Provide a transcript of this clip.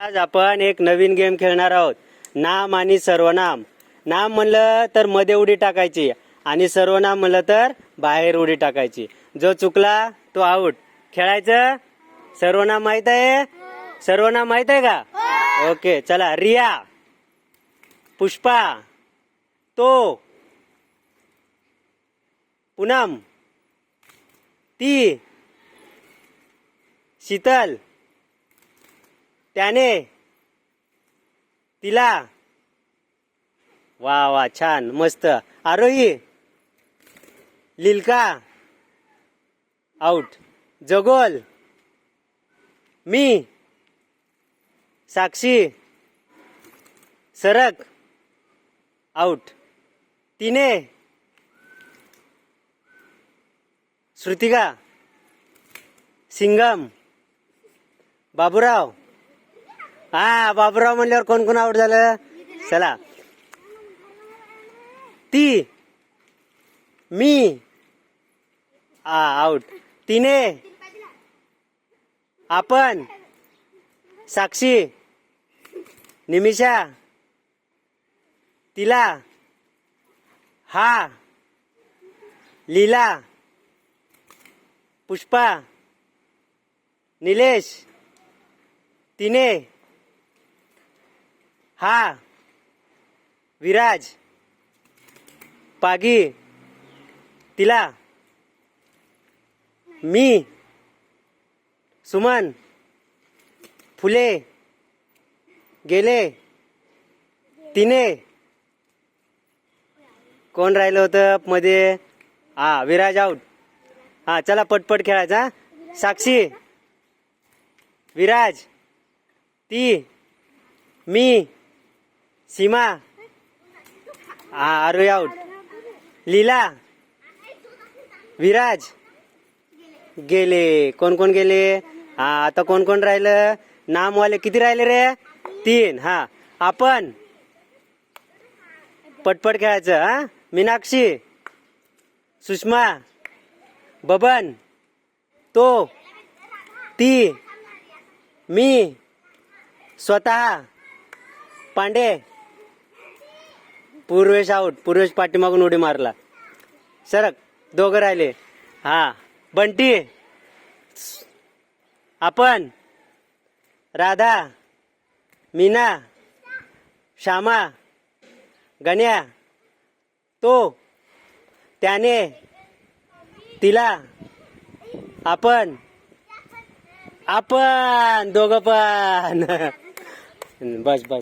आज आपण एक नवीन गेम खेळणार आहोत. नाम आणि सर्वनाम. नाम म्हणलं तर मध्ये उडी टाकायची आणि सर्वनाम म्हणलं तर बाहेर उडी टाकायची. जो चुकला तो आऊट खेळायचं? सर्वनाम माहीत आहे? सर्वनाम माहीत आहे का? ओके चला. रिया पुष्पा तो पूनम ती शीतल त्याने तिला वा वा छान मस्त. आरोही लिलका आउट जगोल मी साक्षी सरक आउट तिने श्रुतिका सिंगम बाबूराव हा बाबूराव म्हणल्यावर कोण कोण आउट झालं? चला. ती. मी. हा आउट तिने. आपण. साक्षी. निमिषा. तिला. हा. लीला. पुष्पा. निलेश. तिने. हा. विराज. पागी. तिला. मी. सुमन. फुले. गेले. तिने. कोण राहिलं होतं मध्ये? हा विराज आऊट हा चला पटपट खेळायचा साक्षी. विराज. ती. मी. सीमा? हा आरोही आऊट लीला? विराज? गेले. कोण कोण गेले? हा आता कोण कोण राहिलं? नामवाले किती राहिले रे? तीन. हा. आपण? पटपट खेळायचं हा? मीनाक्षी? सुषमा? बबन? तो? ती? मी? स्वतः? पांडे? पूर्वेश आऊट पूर्वेश पाठीमागून उडी मारला. सरक दोघं राहिले. हा बंटी. आपण राधा मीना श्यामा गण्या तो त्याने तिला आपण आपण दोघं पण. बस बस.